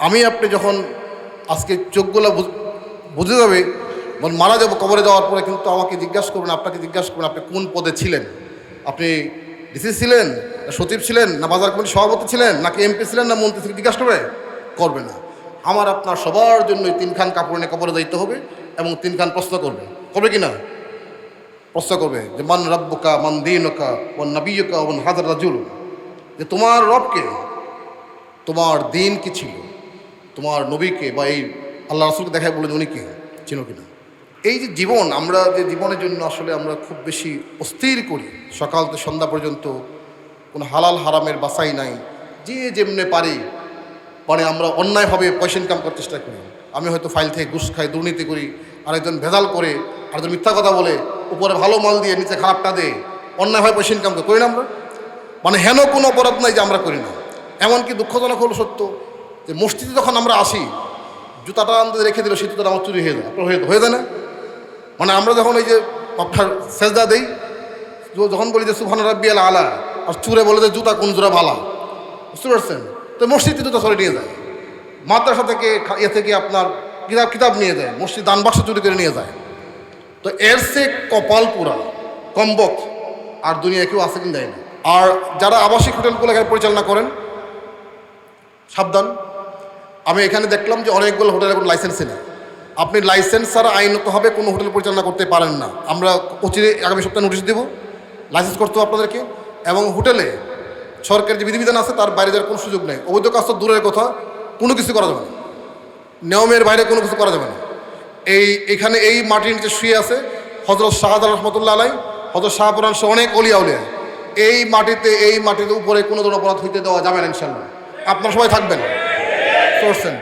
আমি আপনি যখন আজকে চোখগুলো বুঝ- যাবে মারা যাব কবরে যাওয়ার পরে কিন্তু আমাকে জিজ্ঞাসা করবেন, আপনাকে জিজ্ঞাসা করবেন, আপনি কোন পদে ছিলেন? আপনি ডিসি ছিলেন, না সচিব ছিলেন, না বাজার কমিটির সভাপতি ছিলেন, নাকি এমপি ছিলেন, না মন্ত্রী ছিলেন? জিজ্ঞাসা করবে? করবে না। আমার আপনার সবার জন্য তিনখান কাপড় নিয়ে কবরে যাইতে হবে এবং তিনখান প্রশ্ন করবে। করবে কি না? প্রশ্ন করবে যে, মান রব্বকা, মান দিনকা ওয়ান নবীকা ও হাজার রাজুল যে, তোমার রবকে তোমার দিন কি ছিল? তোমার নবীকে বা এই আল্লাহ রসুলকে দেখায় বলে উনি কে? চিনো কিনা এই যে জীবন, আমরা যে জীবনের জন্য আসলে আমরা খুব বেশি অস্থির করি। সকাল থেকে সন্ধ্যা পর্যন্ত কোনো হালাল হারামের বাসাই নাই। যে যেমনে পারি মানে আমরা অন্যায়ভাবে পয়সা ইনকাম করার চেষ্টা করি। আমি হয়তো ফাইল থেকে ঘুষ খাই, দুর্নীতি করি, আরেকজন ভেজাল করে, আরেকজন মিথ্যা কথা বলে, উপরে ভালো মাল দিয়ে নিচে খারাপটা দেয়, অন্যায়ভাবে পয়সা ইনকাম করি না আমরা? মানে হেন কোনো অপরাধ নাই যে আমরা করি না। এমনকি দুঃখজনক হলো সত্য মসজিদে যখন আমরা আসি, জুতাটা আমাদের রেখে দিল, সেই জুতাটা আমার চুরি হয়ে যায় হয়ে যায় না? মানে আমরা যখন এই যে আপনার সেজদা দেই যখন বলি যে সুফান রাব্বিয়াল আলা আলা, আর চুরে বলে যে জুতা কোন জোড়া ভালা বুঝতে পারছেন? তো মসজিদে জুতা সরে নিয়ে যায়। মাদ্রাসা থেকে ইয়ে থেকে আপনার কিতাব কিতাব নিয়ে যায়, মসজিদ দান বাক্স চুরি করে নিয়ে যায়। তো এর সে কপাল পুরা কম্বক আর দুনিয়া কেউ আছে কিনা দেয় না। আর যারা আবাসিক হোটেলগুলো এখানে পরিচালনা করেন, সাবধান। আমি এখানে দেখলাম যে অনেকগুলো হোটেলের কোনো লাইসেন্সই নেই আপনি লাইসেন্স ছাড়া আইনতভাবে কোনো হোটেল পরিচালনা করতে পারেন না। আমরা অচিরে আগামী সপ্তাহে নোটিশ দেবো লাইসেন্স করতে হবে আপনাদেরকে। এবং হোটেলে সরকারের যে বিধিবিধান আছে, তার বাইরে যাওয়ার কোনো সুযোগ নেই। অবৈধ কাজ তো দূরের কথা, কোনো কিছু করা যাবে না। নিয়মের বাইরে কোনো কিছু করা যাবে না। এই, এখানে এই মাটির নিচে শুয়ে আছে হজরত শাহজাল রহমতুল্লাহ আলাই হজরত শাহপুরান সহ অনেক অলিয়া উলিয়া এই মাটিতে এই মাটিতে উপরে কোনো ধরনের অপরাধ হইতে দেওয়া যাবে না ইনশাল্লাহ আপনারা সবাই থাকবেন। করছেন।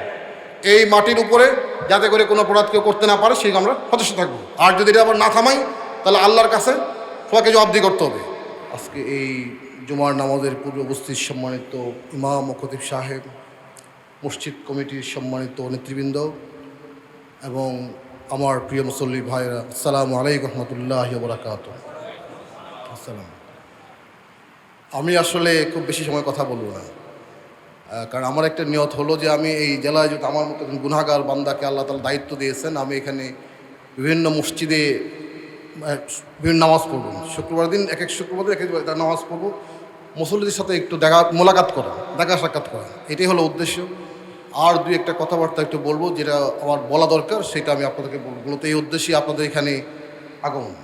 এই মাটির উপরে যাতে করে কোনো অপরাধ কেউ করতে না পারে, সেই আমরা সদস্য থাকব। আর যদি এটা আবার না থামাই, তাহলে আল্লাহর কাছে সবাইকে জবাবদি করতে হবে। আজকে এই জুমার নামাজের পূর্বে উপস্থিত সম্মানিত ইমাম খতিব সাহেব, মসজিদ কমিটির সম্মানিত নেতৃবৃন্দ এবং আমার প্রিয় মুসল্লি ভাইরা আসসালামু আলাইকুম রহমতুল্লাহ বরাকাত আসসালাম। আমি আসলে খুব বেশি সময় কথা বলব না। কারণ আমার একটা নিয়ত হলো যে আমি এই জেলায় যদি আমার মতো গুনাগার বান্দাকে আল্লাহ তালা দায়িত্ব দিয়েছেন, আমি এখানে বিভিন্ন মসজিদে বিভিন্ন নামাজ পড়ব। শুক্রবার দিন, এক এক শুক্রবার দিন, এক এক নামাজ পড়ব। মুসল্লিদের সাথে একটু দেখা, মোলাকাত করা, দেখা সাক্ষাৎ করা, এটাই হলো উদ্দেশ্য। আর দুই একটা কথাবার্তা একটু বলব, যেটা আমার বলা দরকার, সেটা আমি আপনাদেরকে বলব। মূলত এই উদ্দেশ্যে আপনাদের এখানে আগমন।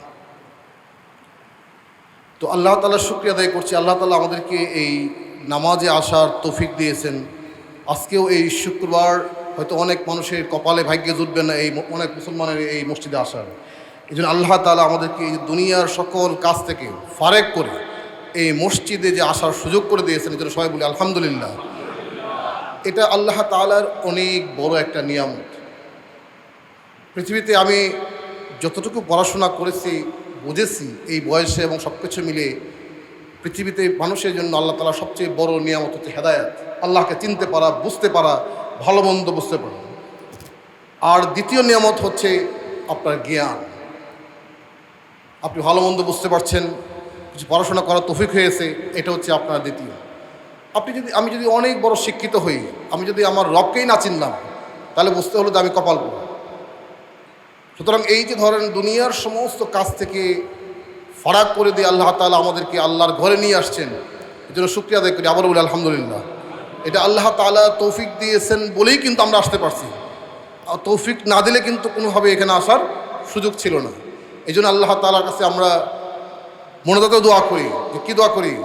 তো আল্লাহ তালার শুক্রিয়া আদায় করছি। আল্লাহ তালা আমাদেরকে এই নামাজে আসার তৌফিক দিয়েছেন। আজকেও এই শুক্রবার হয়তো অনেক মানুষের কপালে ভাগ্যে জুটবে না এই অনেক মুসলমানের এই মসজিদে আসার। এই জন্য আল্লাহ তালা আমাদেরকে এই দুনিয়ার সকল কাজ থেকে ফারেক করে এই মসজিদে যে আসার সুযোগ করে দিয়েছেন, এই সবাই বলি আলহামদুলিল্লাহ। এটা আল্লাহ তালার অনেক বড় একটা নিয়ামত। পৃথিবীতে আমি যতটুকু পড়াশোনা করেছি, বুঝেছি এই বয়সে এবং সব কিছু মিলে পৃথিবীতে মানুষের জন্য আল্লাহ তালা সবচেয়ে বড় নিয়ামত হচ্ছে হেদায়াত। আল্লাহকে চিনতে পারা, বুঝতে পারা, ভালো মন্দ বুঝতে পারা। আর দ্বিতীয় নিয়ামত হচ্ছে আপনার জ্ঞান। আপনি ভালো মন্দ বুঝতে পারছেন, কিছু পড়াশোনা করার তফিক হয়েছে, এটা হচ্ছে আপনার দ্বিতীয়। আপনি যদি, আমি যদি অনেক বড় শিক্ষিত হই, আমি যদি আমার রবকেই না চিনলাম, তাহলে বুঝতে হলো যে আমি কপাল সুতরাং এই যে ধরেন দুনিয়ার সমস্ত কাজ থেকে ফারাক করে দিয়ে আল্লাহ তালা আমাদেরকে আল্লাহর ঘরে নিয়ে আসছেন। এই জন্য শুক্রিয়া আদায় করি। আবার বলি, আলহামদুলিল্লাহ। এটা আল্লাহ তালা তৌফিক দিয়েছেন বলেই কিন্তু আমরা আসতে পারছি। আর তৌফিক না দিলে কিন্তু কোনোভাবে এখানে আসার সুযোগ ছিল না। এই জন্য আল্লাহ তালার কাছে আমরা মনোদাতেও দোয়া করি। যে কী দোয়া করি?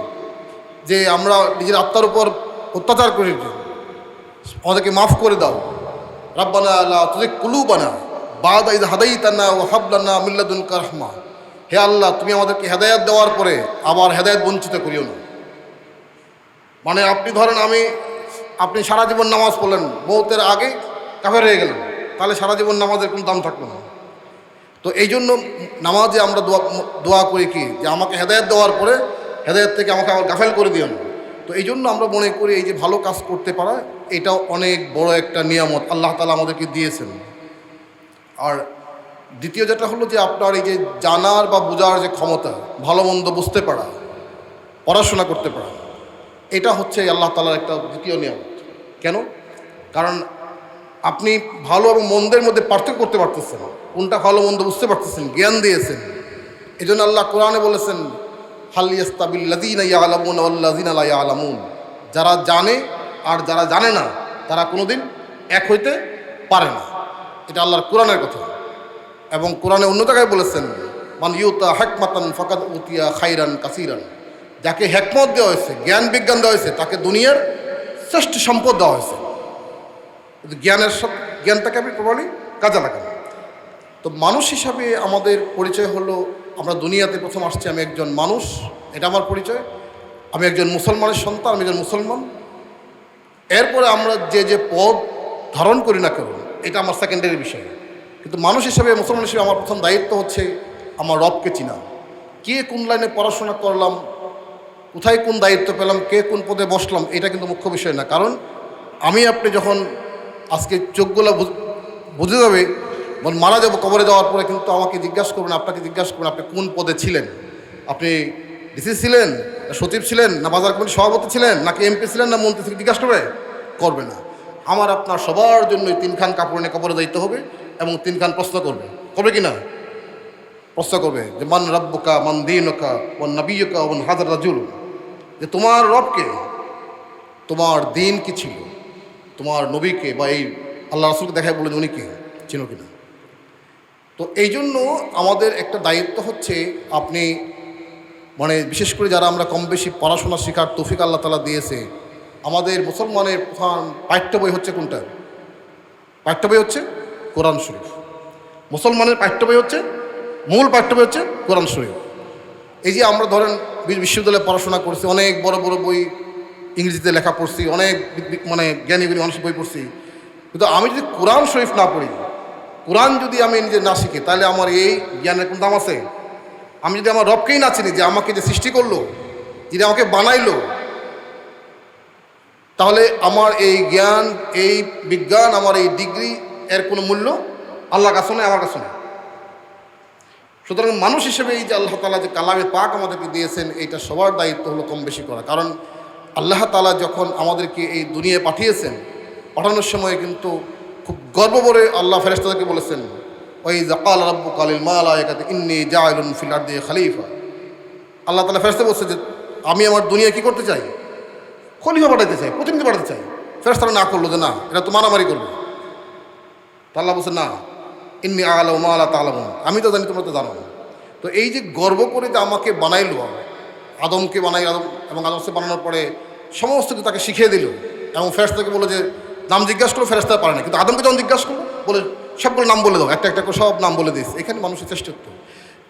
যে আমরা নিজের আত্মার উপর অত্যাচার করি। আমাদেরকে মাফ করে দাও। রাব্বানা আল্লাহ তুদের কুলুবানা বাদ হাদাই হাদাইতানা ও হাবলানা মিল্লাদুল কারহমা হে আল্লাহ, তুমি আমাদেরকে হেদায়াত দেওয়ার পরে আবার হেদায়াত বঞ্চিত করিও না। মানে আপনি ধরেন আমি, আপনি সারা জীবন নামাজ পড়লেন, মৌতের আগে কাফের হয়ে গেলেন, তাহলে সারা জীবন নামাজের কোনো দাম থাকল না। তো এই জন্য নামাজে আমরা দোয়া দোয়া করি কি, যে আমাকে হেদায়ত দেওয়ার পরে হেদায়ত থেকে আমাকে আবার গাফেল করে দিও না। তো এই জন্য আমরা মনে করি এই যে ভালো কাজ করতে পারা এটাও অনেক বড় একটা নিয়ামত আল্লাহ তালা আমাদেরকে দিয়েছেন। আর দ্বিতীয় যেটা হলো যে আপনার এই যে জানার বা বোঝার যে ক্ষমতা, ভালো মন্দ বুঝতে পারা, পড়াশোনা করতে পারা, এটা হচ্ছে আল্লাহ তালার একটা দ্বিতীয় নিয়ামত। কেন? কারণ আপনি ভালো এবং মন্দের মধ্যে পার্থক্য করতে পারতেছেন, কোনটা ভালো মন্দ বুঝতে পারতেছেন, জ্ঞান দিয়েছেন। এই জন্য আল্লাহ কোরআনে বলেছেন ইয়ালামুন। যারা জানে আর যারা জানে না, তারা কোনোদিন এক হইতে পারে না। এটা আল্লাহর কোরআনের কথা। এবং কোরআনে অন্য জায়গায় বলেছেন, মান ইউতা হেকমাতান ফকাত উতিয়া খাইরান কাসিরান। যাকে হেকমত দেওয়া হয়েছে, জ্ঞান বিজ্ঞান দেওয়া হয়েছে, তাকে দুনিয়ার শ্রেষ্ঠ সম্পদ দেওয়া হয়েছে। জ্ঞানের সব জ্ঞানটাকে আপনি প্রবলি কাজে লাগান। তো মানুষ হিসাবে আমাদের পরিচয় হলো, আমরা দুনিয়াতে প্রথম আসছি, আমি একজন মানুষ, এটা আমার পরিচয়। আমি একজন মুসলমানের সন্তান, আমি একজন মুসলমান। এরপরে আমরা যে যে পদ ধারণ করি না কেন, এটা আমার সেকেন্ডারি বিষয়। কিন্তু মানুষ হিসেবে, মুসলমান হিসেবে আমার প্রথম দায়িত্ব হচ্ছে আমার রবকে চিনা। কে কোন লাইনে পড়াশোনা করলাম, কোথায় কোন দায়িত্ব পেলাম, কে কোন পদে বসলাম, এটা কিন্তু মুখ্য বিষয় না। কারণ আমি আপনি যখন আজকে চোখগুলো বুঝ- যাবে মারা যাব কবরে যাওয়ার পরে কিন্তু আমাকে জিজ্ঞাসা করবেন, আপনাকে জিজ্ঞাসা করবেন, আপনি কোন পদে ছিলেন? আপনি ডিসি ছিলেন, না সচিব ছিলেন, না বাজার কমিটির সভাপতি ছিলেন, নাকি এমপি ছিলেন, না মন্ত্রী থেকে জিজ্ঞাসা করবে? করবে না। আমার আপনার সবার জন্য তিনখান কাপড় নিয়ে কবরে যাইতে হবে। এবং তিনখান প্রশ্ন করবে। করবে কি না প্রশ্ন করবে যে, মান রব্বকা, মান দিনকা ওয়ান নবীকা ওয়ান হাজার রাজুল যে, তোমার রবকে, তোমার দিন কি ছিল? তোমার নবীকে বা এই আল্লাহ রাসুলকে দেখায় বলে উনি কে? চিনো কিনা? তো এই জন্য আমাদের একটা দায়িত্ব হচ্ছে আপনি মানে বিশেষ করে যারা আমরা কম বেশি পড়াশোনা শেখার তৌফিক আল্লাহ তালা দিয়েছে, আমাদের মুসলমানের প্রধান পাঠ্য বই হচ্ছে কোনটা? পাঠ্য বই হচ্ছে কোরআন শরীফ। মুসলমানের পাঠ্য বই হচ্ছে, মূল পাঠ্য বই হচ্ছে কোরআন শরীফ। এই যে আমরা ধরেন বিশ্ববিদ্যালয়ে পড়াশোনা করছি, অনেক বড় বড় বই ইংরেজিতে লেখা পড়ছি, অনেক মানে জ্ঞানী মানুষের বই পড়ছি। কিন্তু আমি যদি কোরআন শরীফ না পড়ি, কোরআন যদি আমি নিজে না শিখি, তাহলে আমার এই জ্ঞানের কোন দাম আছে? আমি যদি আমার রবকেই না চিনি, যে আমাকে যে সৃষ্টি করল, যিনি আমাকে বানাইলো, তাহলে আমার এই জ্ঞান, এই বিজ্ঞান, আমার এই ডিগ্রি এর কোনো মূল্য আল্লাহর কাছে নেই আমার কাছে নেই সুতরাং মানুষ হিসেবে এই যে আল্লাহ তালা যে কালামে পাক আমাদেরকে দিয়েছেন, এইটা সবার দায়িত্ব হলো কম বেশি করা। কারণ আল্লাহ তালা যখন আমাদেরকে এই দুনিয়ায় পাঠিয়েছেন, পাঠানোর সময় কিন্তু খুব গর্ব করে আল্লাহ ফেরেস্তাদেরকে বলেছেন ওই জাকাল রব্বু কালিল মালায়াকাতে, ইন্নি জায়লুন ফিল আরদি খালিফা। আল্লাহ তালা ফেরেস্তা বলছে যে, আমি আমার দুনিয়া কি করতে চাই? খলিফা পাঠাতে চাই, প্রতিনিধি পাঠাতে চাই। ফেরেস্তারা না করল যে, না, এটা তো মারামারি করবে। তা আল্লাহ বলছে না, ইন্নি আলাম মা আল্লাহ তালাম আমি তো জানি, তোমরা তো জানো। তো এই যে গর্ব করে যে আমাকে বানাইলো, আদমকে বানাই, আদম এবং আদমকে বানানোর পরে সমস্ত কিছু তাকে শিখিয়ে দিল এবং ফেরেস্তাকে বলে যে, নাম জিজ্ঞাসা করল ফেরেস্তা পারে না। কিন্তু আদমকে যখন জিজ্ঞাসা করল, বলে, সবগুলো নাম বলে দাও, একটা একটা করে সব নাম বলে দিস এখানে মানুষের চেষ্টাত্ব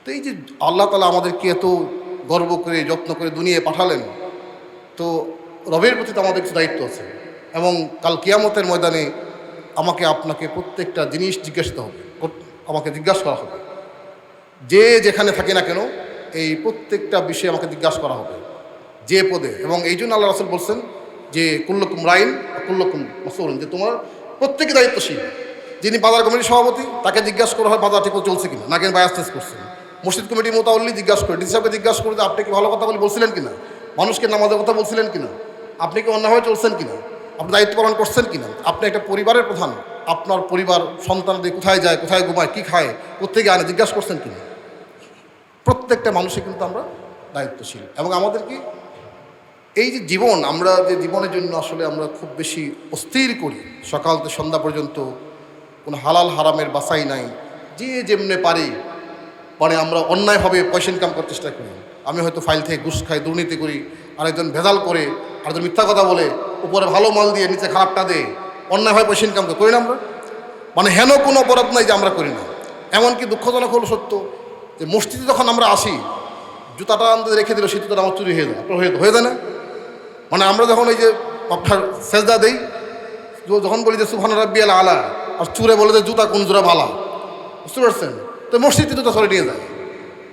তো এই যে আল্লাহ তালা আমাদেরকে এত গর্ব করে, যত্ন করে দুনিয়ায় পাঠালেন, তো রবের প্রতি তো আমাদের কিছু দায়িত্ব আছে। এবং কাল কিয়ামতের ময়দানে আমাকে আপনাকে প্রত্যেকটা জিনিস জিজ্ঞাসিত হবে আমাকে জিজ্ঞাসা করা হবে। যে যেখানে থাকে না কেন, এই প্রত্যেকটা বিষয়ে আমাকে জিজ্ঞাসা করা হবে, যে পদে। এবং এই জন্য আল্লাহ রাসুল বলছেন যে, কুল্লকুম রাইন কুল্লকুম মসুরুন যে তোমার প্রত্যেকে দায়িত্বশীল। যিনি বাজার কমিটির সভাপতি, তাকে জিজ্ঞাসা করা হয় বাজার ঠিক চলছে কিনা। না কেন বায়াস্তেস করছেন। মসজিদ কমিটির মোতাবল্লি জিজ্ঞাসা করে, ডিসি সাহেবকে জিজ্ঞাসা করে যে, আপনি কি ভালো কথা বলে বলছিলেন কিনা? মানুষকে নামাজের কথা বলছিলেন কিনা? আপনি কি অন্যভাবে চলছেন কিনা? আপনি দায়িত্ব পালন করছেন কি না আপনি একটা পরিবারের প্রধান, আপনার পরিবার সন্তানদের কোথায় যায়, কোথায় ঘুমায়, কী খায়, কোথেকে আনে, জিজ্ঞাসা করছেন কি না প্রত্যেকটা মানুষই কিন্তু আমরা দায়িত্বশীল। এবং আমাদের কি, এই যে জীবন, আমরা যে জীবনের জন্য আসলে আমরা খুব বেশি অস্থির করি, সকাল থেকে সন্ধ্যা পর্যন্ত কোনো হালাল হারামের বাসাই নাই, যে যেমনে পারি মানে আমরা অন্যায়ভাবে পয়সা ইনকাম করার চেষ্টা করি। আমি হয়তো ফাইল থেকে ঘুষ খাই, দুর্নীতি করি, আরেকজন ভেজাল করে আরেকজন মিথ্যা কথা বলে, উপরে ভালো মাল দিয়ে নিচে খারাপটা দেয় অন্যায়ভাবে পয়সা ইনকাম করে না আমরা? মানে হেন কোনো অপরাধ নাই যে আমরা করি না। এমনকি দুঃখজনক হলো সত্য যে মসজিদে যখন আমরা আসি, জুতাটা আমাদের রেখে দিল জুতাটা আমার চুরি হয়ে যায় হয়ে যায় না? মানে আমরা যখন এই যে আপনার সেজদা দেই যখন বলি যে সুফান রাব্বিয়াল আলা আর চুরে বলে যে জুতা কোন জোড়া ভালা বুঝতে পারছেন? তো মসজিদে জুতা সরে নিয়ে যায়।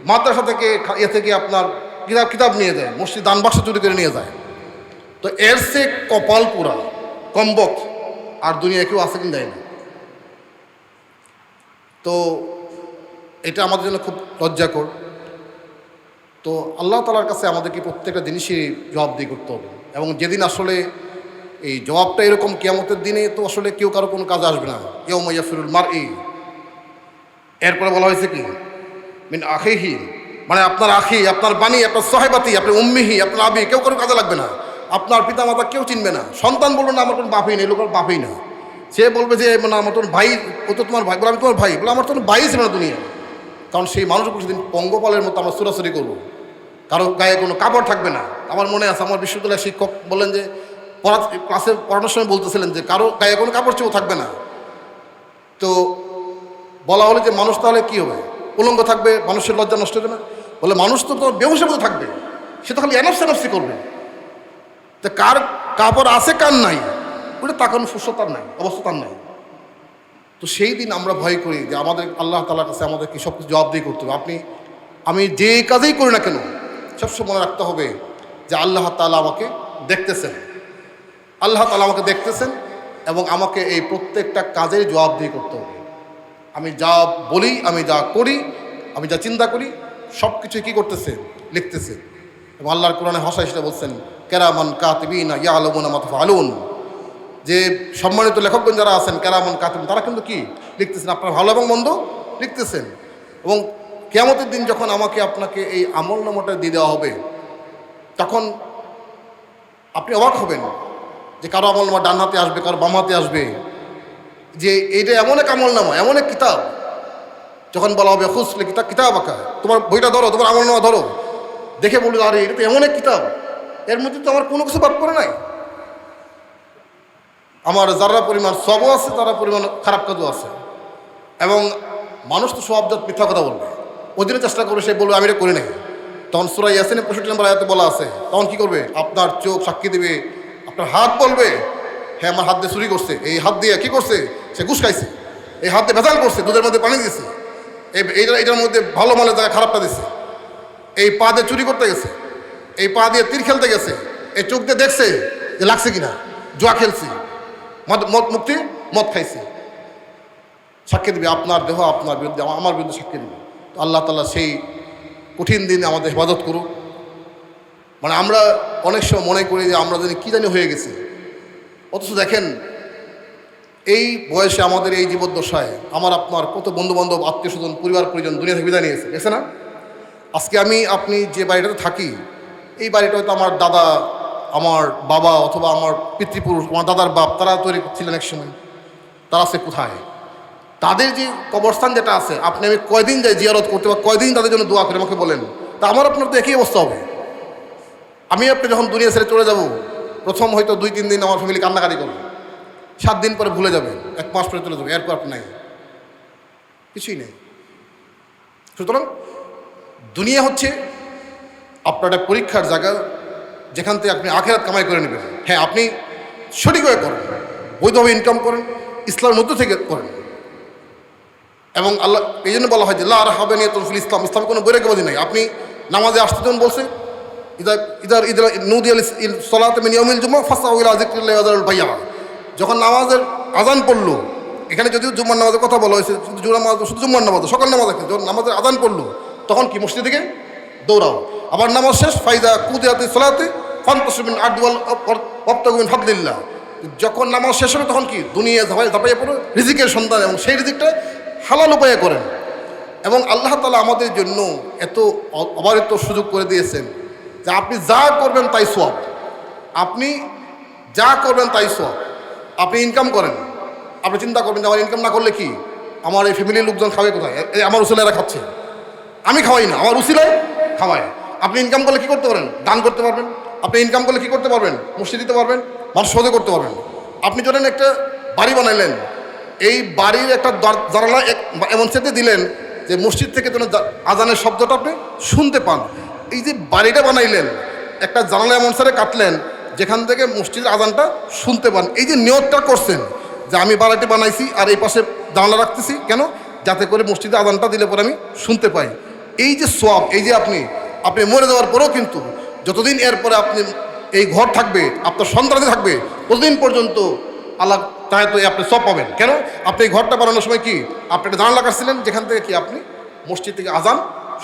মাদ্রাসা থেকে এ থেকে আপনার কিতাব কিতাব নিয়ে যায়, মসজিদ দান বাক্স চুরি করে নিয়ে যায়। তো এর সে কপাল পুরা, কম্বক, আর দুনিয়া কেউ আছে কিনা দেয় না। তো এটা আমাদের জন্য খুব লজ্জাকর। তো আল্লাহ তালার কাছে আমাদেরকে প্রত্যেকটা জিনিসই জবাবদিহি করতে হবে। এবং যেদিন আসলে এই জবাবটা এরকম কেয়ামতের দিনে তো আসলে কেউ কারও কোনো কাজে আসবে না। কেউ মাইয়া ফিরুল মার এই এরপরে বলা হয়েছে কি? মিন আখিহি। মানে আপনার আখি, আপনার বাণী, আপনার সহেবাতি, আপনার উম্মিহি, আপনার আবি, কেউ কারও কাজে লাগবে না। আপনার পিতা মাতা কেউ চিনবে না। সন্তান বলবে না, আমার কোনো বাপই নেই, লোকের বাপই না। সে বলবে যে মানে আমার তোর ভাই, ও তো তোমার ভাই। বলে, আমি তোমার ভাই। বলে, আমার তো ভাই ছিল না দুনিয়া কারণ সেই মানুষের উপর সেদিন পঙ্গপালের মতো আমরা সুরাসুরি করব। কারও গায়ে কোনো কাপড় থাকবে না। আমার মনে আছে, আমার বিশ্ববিদ্যালয়ের শিক্ষক বললেন যে, পড়া ক্লাসে পড়ানোর সময় বলতেছিলেন যে, কারও গায়ে কোনো কাপড় চেয়েও থাকবে না। তো বলা হলো যে, মানুষ তাহলে কী হবে? উলঙ্গ থাকবে, মানুষের লজ্জা নষ্ট হবে না? বলে, মানুষ তো তোমার মতো থাকবে। সে তো খালি এনফসি এনফসি করবে। তা কার কাপড় আছে কার নাই? ওটা তাকানো ফুসো তার নাই অবস্থা তার নাই। তো সেই দিন আমরা ভয় করি যে আমাদের আল্লাহ তালার কাছে আমাদেরকে সব কিছু জবাবদিহি করতে হবে। আপনি, আমি যে কাজেই করি না কেন, সবসময় মনে রাখতে হবে যে আল্লাহ তালা আমাকে দেখতেছেন। আল্লাহ তালা আমাকে দেখতেছেন এবং আমাকে এই প্রত্যেকটা কাজের জবাবদিহি করতে হবে। আমি যা বলি, আমি যা করি, আমি যা চিন্তা করি সব কিছু কী করতেছে, লিখতেছে। এবং আল্লাহর কোরআনে হসাই সেটা বলছেন কেরামান কাতিবিনা ইয়া আলমুনা মাতফা আলুন যে সম্মানিত লেখকগণ যারা আছেন, কেরামন কাতিম তারা কিন্তু কি? লিখতেছেন, আপনার ভালো এবং মন্দ লিখতেছেন। এবং কেয়ামতের দিন যখন আমাকে আপনাকে এই আমল নামাটা দিয়ে দেওয়া হবে, তখন আপনি অবাক হবেন যে কারও আমল নামা ডান হাতে আসবে, কারও বাম হাতে আসবে। যে এইটা এমন এক আমল নামা, এমন এক কিতাব। যখন বলা হবে খুসলে কিতাব কিতাব আঁকা তোমার বইটা ধরো, তোমার আমল নামা ধরো। দেখে বলল আরে, এটা তো এমন এক কিতাব। এর মধ্যে তো আমার কোনো কিছু বাদ পড়ে নাই। আমার যারা পরিমাণ সবও আছে, তারা পরিমাণ খারাপ কাজও আছে। এবং মানুষ তো সব জাত মিথ্যা কথা বলবে। দিনে চেষ্টা করবে সে বলবে, আমি এটা করি নাই। তখন সুরাই ইয়াসিনে পঁয়ষট্টি নম্বর আয়াতে বলা আছে। তখন কি করবে? আপনার চোখ সাক্ষী দেবে, আপনার হাত বলবে হ্যাঁ আমার হাত দিয়ে চুরি করছে। এই হাত দিয়ে কি করছে? সে ঘুষ খাইছে। এই হাত দিয়ে ভেজাল করছে, দুধের মধ্যে পানি দিয়েছে এই এইটা এটার মধ্যে ভালো মালের জায়গায় খারাপটা দিছে। এই পা দিয়ে চুরি করতে গেছে। এই পা দিয়ে তীর খেলতে গেছে। এই চোখ দিয়ে দেখছে যে লাগছে কিনা। জুয়া খেলছি। মদ মদ মুক্তি, মদ খাইছে। সাক্ষী দিবে, আপনার দেহ আপনার বিরুদ্ধে, আমার বিরুদ্ধে সাক্ষী দিবে। তো আল্লাহ তালা সেই কঠিন দিনে আমাদের হেফাজত করুক। মানে আমরা অনেক সময় মনে করি যে আমরা জানি কী জানি হয়ে গেছি। অথচ দেখেন, এই বয়সে আমাদের এই জীবদ্দশায় আমার, আপনার কত বন্ধুবান্ধব, আত্মীয় স্বজন, পরিবার, পরিজন, দুনিয়া থেকে বিদায় নিয়েছে। গেছে না? আজকে আমি, আপনি যে বাড়িটাতে থাকি এই বাড়িটা হয়তো আমার দাদা, আমার বাবা অথবা আমার পিতৃপুরুষ, আমার দাদার বাপ, তারা তৈরি ছিলেন এক সময়। তারা আছে কোথায়? তাদের যে কবরস্থান যেটা আছে, আপনি আমি কয়দিন যাই জিয়ারত করতে বা কয়দিন তাদের জন্য দোয়া করে, আমাকে বলেন। তা আমার আপনার তো একই অবস্থা হবে। আমি আপনি যখন দুনিয়া ছেড়ে চলে যাব, প্রথম হয়তো দুই, তিন দিন আমার ফ্যামিলি কান্নাকাটি করবে। সাত দিন পরে ভুলে যাবে, এক মাস পরে চলে যাবে, এরপর আপনি নাই। কিছুই নেই। সুতরাং দুনিয়া হচ্ছে আপনার পরীক্ষার জায়গা যেখান থেকে আপনি আখেরাত কামাই করে নেবেন। হ্যাঁ আপনি সঠিকভাবে করেন, বৈধভাবে ইনকাম করেন, ইসলামের মধ্য থেকে করেন। এবং আল্লাহ, এই জন্য বলা হয় যে আর হবে নিয়ে তরফুল ইসলাম ইসলাম কোনো বৈরাগ্যবাদী নাই। আপনি নামাজে আসতে যখন বলছে ইদার ইদার ইদার নদী আল সলাতে মিনিয়মিল জুম্মা ফাঁসা উইলা আজিকুল্লাহ ভাইয়া যখন নামাজের আজান পড়ল, এখানে যদিও জুম্মার নামাজের কথা বলা হয়েছে, শুধু নামাজ, শুধু জুম্মার নামাজ, সকাল নামাজ যখন নামাজের আজান পড়ল, তখন কি মসজিদ থেকে দৌড়াও। আবার নামাজ শেষ, ফাইদা কুদিয়াতে সলাতে ফান্তসমিন আডওয়াল অপ্তগমিন ফাদলিল্লাহ। যখন নামাজ শেষ হবে তখন কি? দুনিয়া ধাপাই ধাপাইয়ে পড়ো, রিজিকের সন্ধান এবং সেই রিজিকটা হালাল উপায়ে করেন। এবং আল্লাহ তালা আমাদের জন্য এত অবারিত সুযোগ করে দিয়েছেন যে আপনি যা করবেন তাই সোয়াব আপনি যা করবেন তাই সোয়াব আপনি ইনকাম করেন। আপনি চিন্তা করবেন যে আমার ইনকাম না করলে কি? আমার এই ফ্যামিলির লোকজন খাবে কোথায়? আমার উসিলারা খাচ্ছে। আমি খাওয়াই না। আমার উসিলায় খাওয়ায়। আপনি ইনকাম করলে কি করতে পারেন? দান করতে পারবেন। আপনি ইনকাম করলে কি করতে পারবেন? মসজিদ দিতে পারবেন, মানুষ সহজে করতে পারবেন। আপনি ধরেন একটা বাড়ি বানাইলেন। এই বাড়ির একটা জানালা এমন সেতে দিলেন যে মসজিদ থেকে যেন আজানের শব্দটা আপনি শুনতে পান। এই যে বাড়িটা বানাইলেন, একটা জানালা এমন সারে কাটলেন, যেখান থেকে মসজিদের আজানটা শুনতে পান। এই যে নিয়তটা করছেন যে আমি বাড়িটি বানাইছি আর এই পাশে জানালা রাখতেছি, কেন? যাতে করে মসজিদে আজানটা দিলে পরে আমি শুনতে পাই। এই যে সোয়াব এই যে আপনি আপনি মরে যাওয়ার পরেও কিন্তু যতদিন এরপরে আপনি এই ঘর থাকবে, আপনার সন্তানদের থাকবে, ততদিন পর্যন্ত আল্লাহ চাহে তো আপনি সব পাবেন। কেন? আপনি এই ঘরটা বানানোর সময় কি, আপনি একটা জানালা কাটছিলেন, যেখান থেকে কি আপনি মসজিদ থেকে আজান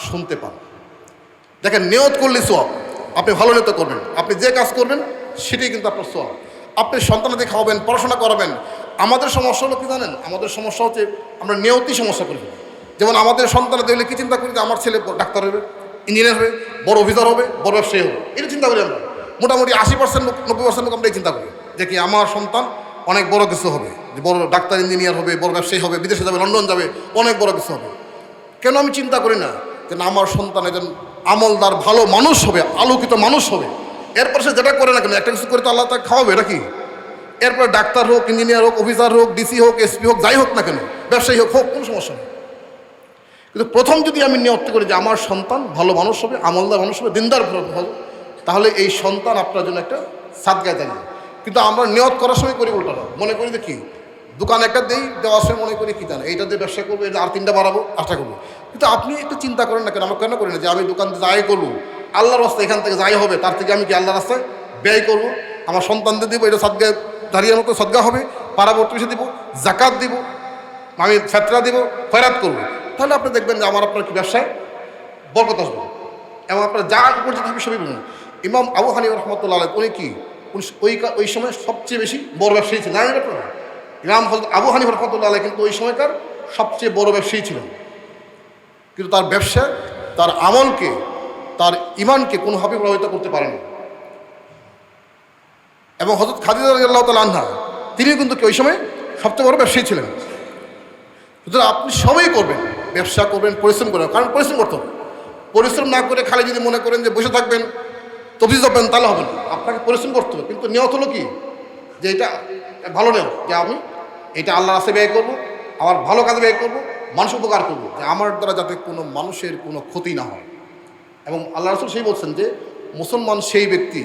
শুনতে পান। দেখেন, নিয়ত করলে সোয়াব আপনি ভালো নিয়ত করবেন। আপনি যে কাজ করবেন, সেটাই কিন্তু আপনার সোয়াব আপনি সন্তানাদের খাওয়াবেন, পড়াশোনা করাবেন। আমাদের সমস্যা হলো কি জানেন? আমাদের সমস্যা হচ্ছে আমরা নিয়তি সমস্যা করি যেমন আমাদের সন্তানা দেখলে কি চিন্তা করি যে আমার ছেলে ডাক্তার হবে, ইঞ্জিনিয়ার হবে, বড় অফিসার হবে, বড় ব্যবসায়ী হবে? এটা চিন্তা করি আমরা। মোটামুটি আশি পার্সেন্ট লোক নব্বই পার্সেন্ট লোক আমরা চিন্তা করি যে কি আমার সন্তান অনেক বড় কিছু হবে, যে বড় ডাক্তার, ইঞ্জিনিয়ার হবে, বড় ব্যবসায়ী হবে, বিদেশে যাবে, লন্ডন যাবে, অনেক বড় কিছু হবে। কেন আমি চিন্তা করি না যে না আমার সন্তান একজন আমলদার, ভালো মানুষ হবে, আলোকিত মানুষ হবে? এরপর সে যেটা করে না কেন, একটা কিছু করে তো আল্লাহ তাকে খাওয়াবে নাকি এরপরে ডাক্তার হোক, ইঞ্জিনিয়ার হোক, অফিসার হোক, ডিসি হোক, এসপি হোক, যাই হোক না কেন, ব্যবসায়ী হোক হোক, কোনো সমস্যা নেই। কিন্তু প্রথম যদি আমি নিয়ত করি যে আমার সন্তান ভালো মানুষ হবে, আমলদার মানুষ হবে, দিনদার হবে, তাহলে এই সন্তান আপনার জন্য একটা সাদগায় দাঁড়িয়ে কিন্তু আমরা নিয়ত করার সময় করি উল্টাটা। মনে করি যে কি? দোকান একটা দেই, দেওয়ার সময় মনে করি কি জানে? এইটা দিয়ে ব্যবসা করব, এটা আর তিনটা বাড়াবো আশা করব। কিন্তু আপনি একটু চিন্তা করেন না কেন? আমার কেন করি না? যে আমি দোকান যাই করব। আল্লাহর রাস্তায় এখান থেকে যাই হবে, তার থেকে আমি কি আল্লাহর রাস্তায় ব্যয় করব? আমার সন্তানদের দিব, এটা সদ্গায় দাঁড়িয়ে মতো সদ্গা হবে পাড়া প্রতিবেশী দিব, জাকাত দিব, আমি ফেতরা দিব, খয়রাত করব। তাহলে আপনি দেখবেন যে আমার আপনার কি ব্যবসায় বরকত আসবে। এবং আপনার যা পর্যন্ত হবে সবই বলুন ইমাম আবু হানি রহমতুল্লাহ উনি কি? ওই ওই সময় সবচেয়ে বেশি বড় ব্যবসায়ী ছিলেন। জানেন আপনারা? ইমাম হজরত আবু হানি রহমতুল্লাহ কিন্তু ওই সময়কার সবচেয়ে বড় ব্যবসায়ী ছিলেন। কিন্তু তার ব্যবসা, তার আমলকে, তার ইমানকে কোনোভাবে প্রভাবিত করতে পারেনি। এবং হজরত খাদিজা আল্লাহ তাল আনহা, তিনিও কিন্তু ওই সময় সবচেয়ে বড় ব্যবসায়ী ছিলেন। সুতরাং আপনি সবই করবেন। ব্যবসা করবেন, পরিশ্রম করবেন কারণ পরিশ্রম করতে হবে পরিশ্রম না করে খালি যদি মনে করেন যে বসে থাকবেন তফিজ হবেন তাহলে হবে না। আপনাকে পরিশ্রম করতে হবে। কিন্তু নিয়ত হলো কি? যে এটা ভালো নেও, যে আমি এটা আল্লাহ রাস্তায় ব্যয় করব, আমার ভালো কাজে ব্যয় করব মানুষ উপকার করব, যে আমার দ্বারা যাতে কোনো মানুষের কোনো ক্ষতি না হয়। এবং আল্লাহ রসুল সেই বলছেন যে, মুসলমান সেই ব্যক্তি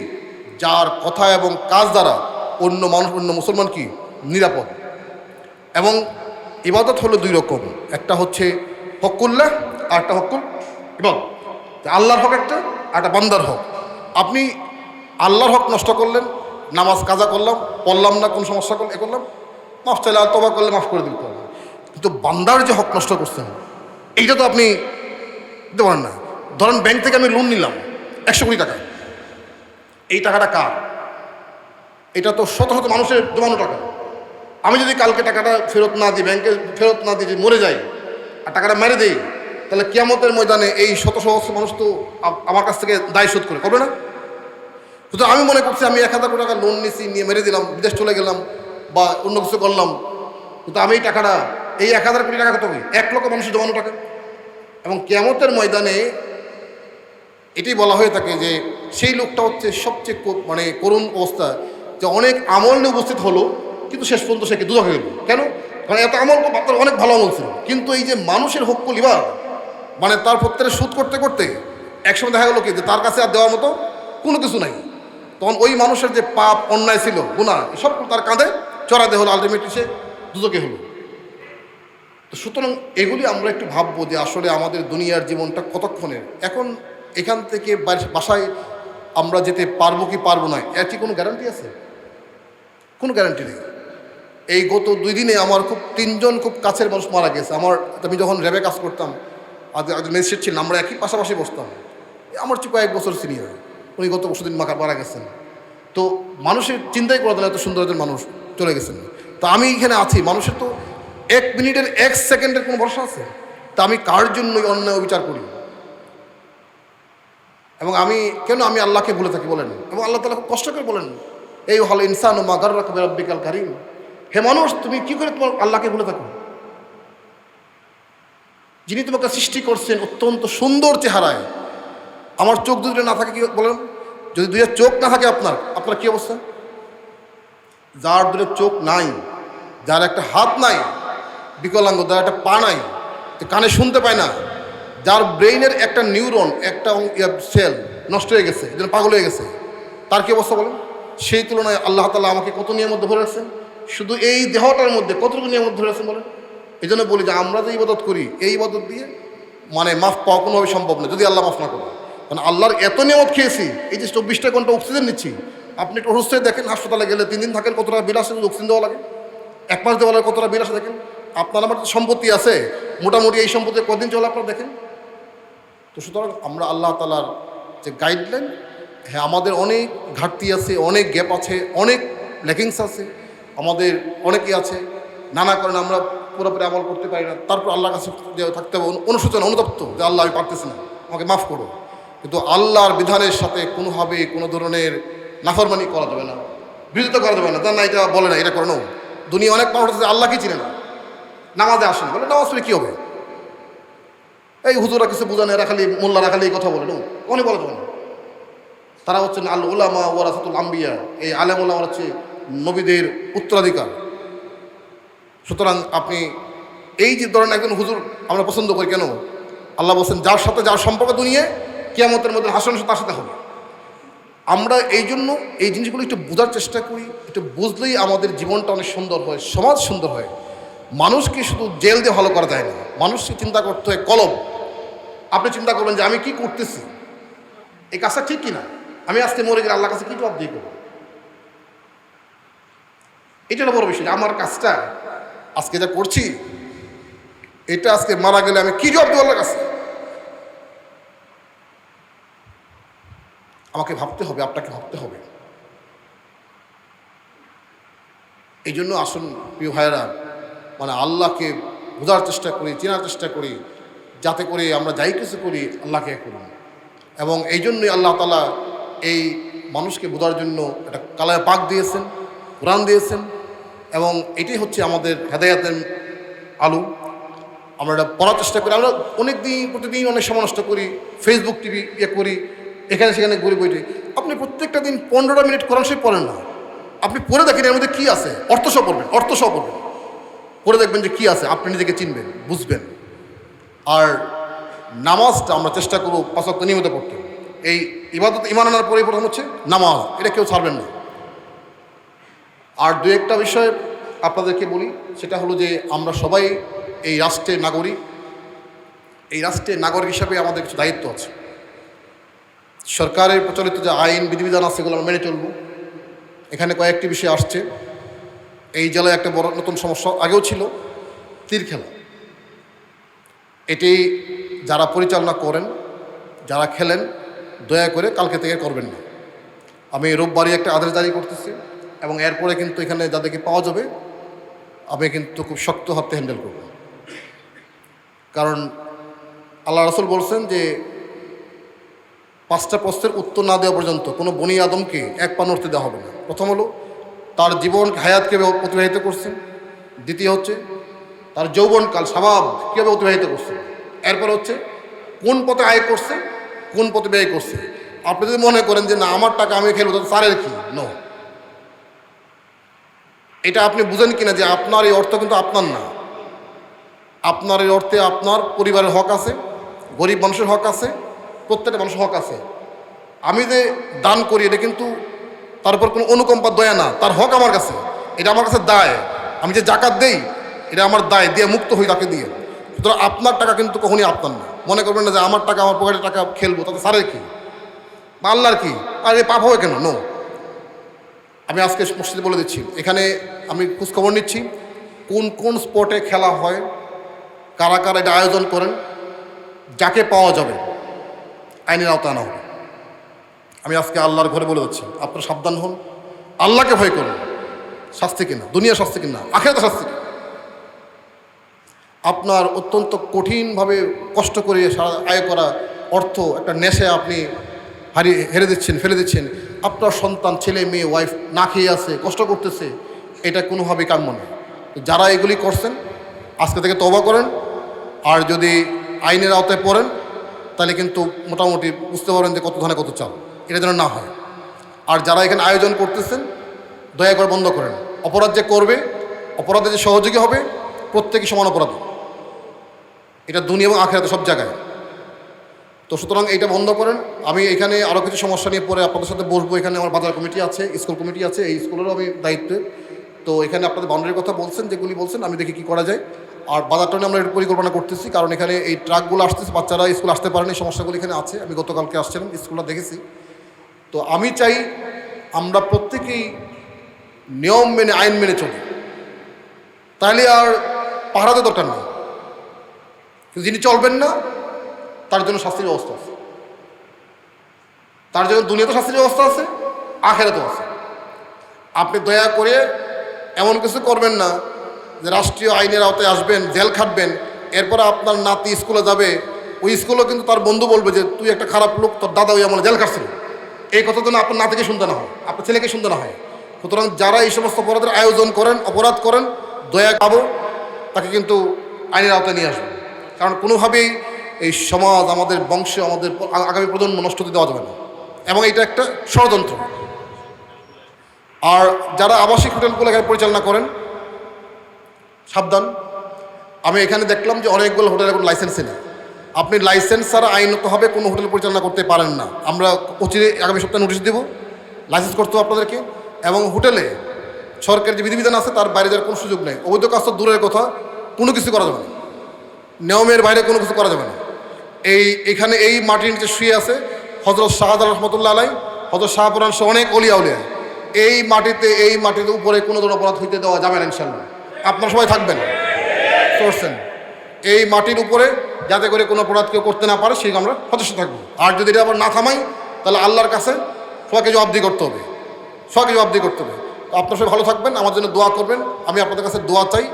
যার কথা এবং কাজ দ্বারা অন্য মানুষ, অন্য মুসলমান কি? নিরাপদ। এবং ইবাদত হলো দুই রকম। একটা হচ্ছে হকুল্লাহ আর একটা হকুল। এবং আল্লাহর হক একটা আর একটা বান্দার হক। আপনি আল্লাহর হক নষ্ট করলেন, নামাজ কাজা করলাম, পড়লাম না, কোন সমস্যা করলে এ করলাম, মাফ চাইলে আর তবা করলে মাফ করে দিতে হবে। কিন্তু বান্দার যে হক নষ্ট করছেন, এইটা তো আপনি দিতে পারেন না। ধরেন ব্যাংক থেকে আমি লোন নিলাম, একশো কোটি টাকা। এই টাকাটা কার? এটা তো শত শত মানুষের জমানো টাকা। আমি যদি কালকে টাকাটা ফেরত না দিই, ব্যাংকে ফেরত না দিয়ে যদি মরে যাই আর টাকাটা মেরে দিই, তাহলে কিয়ামতের ময়দানে এই শত সহস্র মানুষ তো আমার কাছ থেকে দায় শোধ করে, করবে না? সুতরাং আমি মনে করছি আমি এক হাজার কোটি টাকা লোন নিয়েছি, নিয়ে মেরে দিলাম, বিদেশ চলে গেলাম বা অন্য কিছু করলাম। কিন্তু আমি এই টাকাটা, এই এক হাজার কোটি টাকা কত এক লক্ষ মানুষের জমানো টাকা। এবং কেয়ামতের ময়দানে এটি বলা হয়ে থাকে যে সেই লোকটা হচ্ছে সবচেয়ে মানে করুণ অবস্থা, যে অনেক আমল নিয়ে উপস্থিত হলো, কিন্তু শেষ পর্যন্ত সে দুধ হয়ে গেল। কেন? কারণ এত আমল তার অনেক ভালো আমল ছিল। কিন্তু এই যে মানুষের হক লিবার মানে তার প্রত্যেকের সুদ করতে করতে একসময় দেখা গেলো কি যে তার কাছে আর দেওয়ার মতো কোনো কিছু নাই। তখন ওই মানুষের যে পাপ, অন্যায় ছিল গুণা সব তার কাঁধে চড়াতে হলো আলটিমেটলি সে দুদকে হলো। তো সুতরাং এগুলি আমরা একটু ভাববো যে আসলে আমাদের দুনিয়ার জীবনটা কতক্ষণের? এখন এখান থেকে বাস- বাসায় আমরা যেতে পারব কি পারব না, এর কি কোনো গ্যারান্টি আছে? কোনো গ্যারান্টি নেই। এই গত দুই দিনে আমার খুব তিনজন খুব কাছের মানুষ মারা গেছে। আমার, আমি যখন র্যাবে কাজ করতাম একজন ম্যাজিস্ট্রেট ছিলাম, আমরা একই পাশাপাশি বসতাম। আমার চেয়ে কয়েক বছর সিনিয়র উনি গত বছর দিন মাখা মারা গেছেন। তো মানুষের চিন্তাই করা এত সুন্দর একজন মানুষ চলে গেছেন। তো আমি এখানে আছি, মানুষের তো এক মিনিটের, এক সেকেন্ডের কোনো ভরসা আছে? তা আমি কার জন্য এই অন্যায় বিচার করি? এবং আমি, কেন আমি আল্লাহকে ভুলে থাকি বলেন? এবং আল্লাহ তালা খুব কষ্ট করে বলেন, এই হল ইনসান ও মাগার রাখবে রব্বিকাল কারিম। হে মানুষ, তুমি কি করে তোমার আল্লাহকে ভুলে থাকো? যিনি তোমাকে সৃষ্টি করছেন অত্যন্ত সুন্দর চেহারায়, আমার চোখ দুটো না থাকে কি বলেন? যদি দুইটা চোখ না থাকে আপনার আপনার কি অবস্থা? যার দুটো চোখ নাই, যার একটা হাত নাই, বিকলাঙ্গ, যার একটা পা নাই কানে শুনতে পায় না, যার ব্রেইনের একটা নিউরন, একটা সেল নষ্ট হয়ে গেছে যেন পাগল হয়ে গেছে, তার কি অবস্থা বলেন? সেই তুলনায় আল্লাহ তালা আমাকে কত নিয়ম মধ্যে ধরে রাখছেন? শুধু এই দেহটার মধ্যে, কতটুকু নিয়ম ধরে রাখছেন বলেন? এই জন্য বলি যে আমরা যে ইবাদত করি, এই ইবাদত দিয়ে মানে মাফ পাওয়া কোনোভাবে সম্ভব না যদি আল্লাহ মাফ না করে। মানে আল্লাহর এত নিয়মত খেয়েছি, এই যে চব্বিশটা ঘণ্টা অক্সিজেন নিচ্ছি, আপনি একটু অসুস্থ দেখেন, হাসপাতালে গেলে তিন দিন থাকেন, কতটা বিল আসে অক্সিজেন দেওয়া লাগে? এক মাস দেওয়া লাগে, কতটা বিল আসে দেখেন? আপনার আমার সম্পত্তি আছে, মোটামুটি এই সম্পত্তি কদিন চলে আপনারা দেখেন? তো সুতরাং আমরা আল্লাহ তালার যে গাইডলাইন হ্যাঁ আমাদের অনেক ঘাটতি আছে, অনেক গ্যাপ আছে, অনেক লেকিংস আছে। আমাদের অনেকেই আছে, নানা কারণে আমরা পুরোপুরি আমল করতে পারি না, তারপর আল্লাহর কাছে থাকতে হবে, অনু- অনুশোচনা, অনুতপ্ত যে আল্লাহ আমি পারতেছি না, আমাকে মাফ করো। কিন্তু আল্লাহর বিধানের সাথে কোনোভাবে কোনো ধরনের নাফরমানি করা যাবে না, বিরোধিতা করা যাবে না তার না, এটা বলে না, এটা করে না দুনিয়া অনেক মানুষ আছে আল্লাহকে চিনে না? নামাজে আসেন, বলে নামাজ পড়ে কী হবে? এই হুজুরা কিছু বুঝানে রাখালি, মোল্লা রাখালি এই কথা বলে নো অনেক বলা যাবে না। তারা হচ্ছেন আল উলামা ওয়ারাসাতুল আম্বিয়া, এই আলেম উলামা হচ্ছে নবীদের উত্তরাধিকার। সুতরাং আপনি এই যে ধরেন একজন হুজুর আমরা পছন্দ করি কেন? আল্লাহ বলছেন, যার সাথে যার সম্পর্ক দুনিয়ায়, কেয়ামতের মধ্যে হাসন তার সাথে হবে। আমরা এই জন্য এই জিনিসগুলো একটু বোঝার চেষ্টা করি, একটু বুঝলেই আমাদের জীবনটা অনেক সুন্দর হয়, সমাজ সুন্দর হয়। মানুষকে শুধু জেল দিয়ে ভালো করা যায় না। মানুষকে চিন্তা করতে হয়, কলম। আপনি চিন্তা করবেন যে, আমি কি করতেছি? এই কাজটা ঠিক কিনা? আমি আজকে মরে গেলে আল্লাহ কাছে কী জবাব দিয়ে করব? এটা বড় বিষয় আমার কাজটা, আজকে যা করছি, এটা আজকে মারা গেলে আমি কি দেবো আল্লাহর কাছে? আমাকে ভাবতে হবে, আপনাকে ভাবতে হবে। এই জন্য আসুন, প্রিয় ভাইয়েরা মানে আল্লাহকে বোঝার চেষ্টা করি, চেনার চেষ্টা করি, যাতে করে আমরা যাই কিছু করি, আল্লাহকে করুন। এবং এই জন্যই আল্লাহ তালা এই মানুষকে বোঝার জন্য একটা কালায় পাক দিয়েছেন, কোরআন দিয়েছেন এবং এটাই হচ্ছে আমাদের হেদায়াতের আলু। আমরা এটা পড়ার চেষ্টা করি। আমরা অনেক দিন প্রতিদিন অনেক সময় নষ্ট করি ফেসবুক টিভি ইয়ে করি, এখানে সেখানে ঘুরে বইটি। আপনি প্রত্যেকটা দিন পনেরোটা মিনিট কোরআন শরীফ পড়েন না। আপনি পড়ে দেখেন এর মধ্যে কী আছে। অর্থ সহ পড়বেন, অর্থ সহ পড়বেন। পড়ে দেখবেন যে কী আছে, আপনি নিজেকে চিনবেন, বুঝবেন। আর নামাজটা আমরা চেষ্টা করব পাঁচক্ত নিয়মিত পড়তে। এই ইবাদত ইমান আনার পরে প্রথম হচ্ছে নামাজ। এটা কেউ ছাড়বেন না। আর দু একটা বিষয় আপনাদেরকে বলি, সেটা হলো যে আমরা সবাই এই রাষ্ট্রের নাগরিক। এই রাষ্ট্রের নাগরিক হিসাবে আমাদের কিছু দায়িত্ব আছে। সরকারের প্রচলিত যে আইন, বিধিবিধান আছে সেগুলো আমরা মেনে চলব। এখানে কয়েকটি বিষয় আসছে। এই জেলায় একটা বড় নতুন সমস্যা আগেও ছিল, তীর খেলা। এটি যারা পরিচালনা করেন, যারা খেলেন, দয়া করে কালকে থেকে করবেন না। আমি রোববারই একটা আদেশ জারি করতেছি। এবং এরপরে কিন্তু এখানে যাদেরকে পাওয়া যাবে, আমি কিন্তু খুব শক্ত হাতে হ্যান্ডেল করব। কারণ আল্লাহ রসুল বলছেন যে, পাঁচটা প্রশ্নের উত্তর না দেওয়া পর্যন্ত কোনো বনি আদমকে এক পা নড়তে দেওয়া হবে না। প্রথম হলো, তার জীবন হায়াতকে অতিবাহিত করছেন দ্বিতীয় হচ্ছে, তার যৌবনকাল স্বভাব কীভাবে অতিবাহিত করছে। এরপর হচ্ছে, কোন পথে আয় করছে, কোন পথে ব্যয় করছে। আপনি যদি মনে করেন যে, না, আমার টাকা আমি খেলব তো স্যারের কি? নো এটা আপনি বুঝেন কিনা যে আপনার এই অর্থ কিন্তু আপনার না। আপনার এই অর্থে আপনার পরিবারের হক আছে, গরিব মানুষের হক আছে, প্রত্যেকটা মানুষের হক আছে। আমি যে দান করি, এটা কিন্তু তার উপর কোনো অনুকম্পা, দয়া না। তার হক আমার কাছে। এটা আমার কাছে দায়। আমি যে জাকাত দেই, এটা আমার দায়। দিয়ে মুক্ত হই তাকে দিয়ে। সুতরাং আপনার টাকা কিন্তু কখনই আপনার না। মনে করবেন না যে আমার টাকা, আমার পকেটের টাকা খেলব, তাতে সারের কি? বা আল্লাহর কি? আর এ পাপ হবে কেন? নো আমি আজকে মসজিদে বলে দিচ্ছি, এখানে আমি খোঁজখবর নিচ্ছি, কোন কোন স্পটে খেলা হয়, কারা কারা এটা আয়োজন করেন, যাকে পাওয়া যাবে, আইনের আওতা আনা হবে। আমি আজকে আল্লাহর ঘরে বলে দিচ্ছি, আপনারা সাবধান হন, আল্লাহকে ভয় করুন, শাস্তি কিনা, দুনিয়া শাস্তি কিনা, আখেরাতে শাস্তি আপনার অত্যন্ত কঠিনভাবে কষ্ট করে সারা আয় করা অর্থ একটা নেশে আপনি হারিয়ে, হেরে দিচ্ছেন, ফেলে দিচ্ছেন আপনার সন্তান, ছেলে, মেয়ে ওয়াইফ না খেয়ে আছে, কষ্ট করতেছে, এটা কোনোভাবেই কাম্য নয়। যারা এগুলি করছেন, আজকে থেকে তবা করেন, আর যদি আইনের আওতায় পড়েন, তাহলে কিন্তু মোটামুটি বুঝতে পারেন যে কত ধানে কত চাল। এটা যেন না হয়। আর যারা এখানে আয়োজন করতেছেন, দয়া করে বন্ধ করেন। অপরাধ যে করবে, অপরাধে যে সহযোগী হবে, প্রত্যেকই সমান অপরাধ। এটা দুনিয়া এবং আখেরাতে সব জায়গায়। তো সুতরাং এইটা বন্ধ করেন। আমি এখানে আরও কিছু সমস্যা নিয়ে পরে আপনাদের সাথে বসবো। এখানে আমার বাজার কমিটি আছে, স্কুল কমিটি আছে, এই স্কুলেরও আমি দায়িত্বে। তো এখানে আপনাদের বাউন্ডারির কথা বলছেন, যেগুলি বলছেন, আমি দেখি কী করা যায়। আর বাজারটা নিয়ে আমরা পরিকল্পনা করতেছি, কারণ এখানে এই ট্রাকগুলো আসতেছে, বাচ্চারা স্কুল আসতে পারেনি, সমস্যাগুলো এখানে আছে। আমি গতকালকে আসছিলাম, স্কুলটা দেখেছি। তো আমি চাই আমরা প্রত্যেকেই নিয়ম মেনে, আইন মেনে চলি। তাহলে আর পাহারাতে দরকার নেই। যিনি চলবেন না তার জন্য শাস্তির ব্যবস্থা আছে। তার জন্য দুনিয়াতে শাস্তির ব্যবস্থা আছে, আখেরাতেও আছে। আপনি দয়া করে এমন কিছু করবেন না যে রাষ্ট্রীয় আইনের আওতায় আসবেন, জেল খাটবেন, এরপরে আপনার নাতি স্কুলে যাবে, ওই স্কুলেও কিন্তু তার বন্ধু বলবে যে, তুই একটা খারাপ লোক, তোর দাদা ওই আমার জেল খাটছিল। এই কথা যেন আপনার নাতিকে শুনতে না হয়, আপনার ছেলেকে শুনতে না হয়। সুতরাং যারা এই সমস্ত অপরাধের আয়োজন করেন, অপরাধ করেন, দয়া পাবো তাকে কিন্তু আইনের আওতায় নিয়ে আসবেন। কারণ কোনোভাবেই এই সমাজ আমাদের বংশে আমাদের আগামী প্রজন্ম নষ্ট হতে দেওয়া যাবে না। এবং এটা একটা ষড়যন্ত্র। আর যারা আবাসিক হোটেলগুলো এখানে পরিচালনা করেন, সাবধান। আমি এখানে দেখলাম যে অনেকগুলো হোটেল এখন লাইসেন্সে নেই। আপনি লাইসেন্স ছাড়া আইনতভাবে কোনো হোটেল পরিচালনা করতে পারেন না। আমরা অচিরে আগামী সপ্তাহে নোটিশ দেবো লাইসেন্স করতে হবে আপনাদেরকে। এবং হোটেলে সরকারের যে বিধিবিধান আছে, তার বাইরে যাওয়ার কোনো সুযোগ নেই। অবৈধ কাজ তো দূরের কথা, কোনো কিছু করা যাবে না। নিয়মের বাইরে কোনো কিছু করা যাবে না। এই, এখানে এই মাটির নিচে শুয়ে আছে হজরত শাহাদ রহমতুল্লাহ আলাই হজরত শাহপুরান সহ অনেক অলিয়া উলিয়া। এই মাটিতে এই মাটিতে উপরে কোনো ধরনের অপরাধ হইতে দেওয়া যাবে না ইনশাল্লাহ আপনারা সবাই থাকবেন করছেন এই মাটির উপরে যাতে করে কোনো অপরাধ কেউ করতে না পারে, সেই আমরা সদস্য থাকব। আর যদি এটা আবার না থামাই, তাহলে আল্লাহর কাছে সবাইকে জবাবদি করতে হবে। সবাইকে জবাবদি করতে হবে। তো আপনারা সবাই ভালো থাকবেন, আমার জন্য দোয়া করবেন। আমি আপনাদের কাছে দোয়া চাই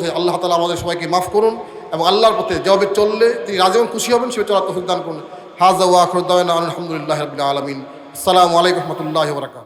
হয়ে আল্লাহ তালা আমাদের সবাইকে মাফ করুন। এবং আল্লাহর পথে জবাবে চললে তিনি রাজি এবং খুশি হবেন সে চলার তফিক দান করুন। হাজা ওয়া আখরুদ্দাওয়ান আলহামদুলিল্লাহ আলমিন। আসসালামু আলাইকুম রহমতুল্লাহ বরাকাত